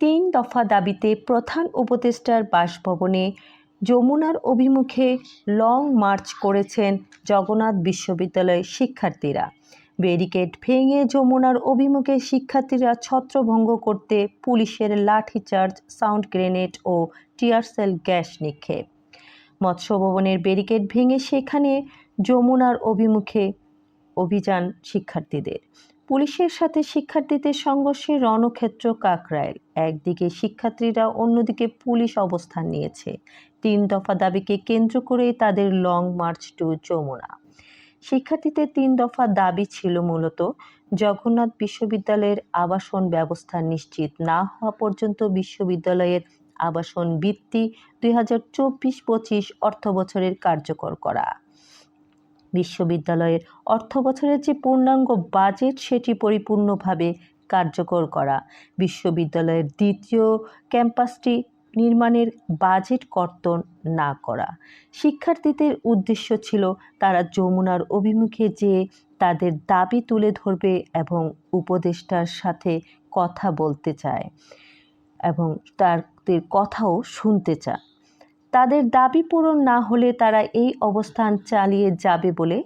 তিন দফা দাবিতে প্রধান উপদেষ্টার বাসভবনে যমুনার অভিমুখে লং মার্চ করেছেন জগন্নাথ বিশ্ববিদ্যালয়ের শিক্ষার্থীরা। ব্যারিকেড ভেঙে যমুনার অভিমুখে শিক্ষার্থীরা ছত্রভঙ্গ করতে পুলিশের লাঠিচার্জ, সাউন্ড গ্রেনেড ও টিয়ারসেল গ্যাস নিক্ষেপ। মৎস্য ভবনের ব্যারিকেড ভেঙে সেখানে যমুনার অভিমুখে অভিযান শিক্ষার্থীদের। পুলিশের সাথে শিক্ষার্থীদের সংঘর্ষে রণক্ষেত্র কাকরাইল। একদিকে শিক্ষার্থীরা অন্যদিকে পুলিশ অবস্থান নিয়েছে। তিন দফা দাবিকে কেন্দ্র করে তাদের লং মার্চ টু যমুনা। শিক্ষার্থীদের তিন দফা দাবি ছিল মূলত জগন্নাথ বিশ্ববিদ্যালয়ের আবাসন ব্যবস্থা নিশ্চিত না হওয়া পর্যন্ত বিশ্ববিদ্যালয়ের আবাসন বৃত্তি দুই হাজার চব্বিশ পঁচিশ অর্থ বছরের কার্যকর করা। বিশ্ববিদ্যালয়ের অর্থ বছরের যে পূর্ণাঙ্গ বাজেট সেটি পরিপূর্ণভাবে কার্যকর করা। বিশ্ববিদ্যালয়ের দ্বিতীয় ক্যাম্পাসটি নির্মাণের বাজেট কর্তন না করা। শিক্ষার্থীদের উদ্দেশ্য ছিল তারা যমুনার অভিমুখে যে তাদের দাবি তুলে ধরবে এবং উপদেষ্টার সাথে কথা বলতে চায় এবং তাদের কথাও শুনতে চায়। তাদের দাবি পূরণ না হলে তারা এই অবস্থান চালিয়ে যাবে বলে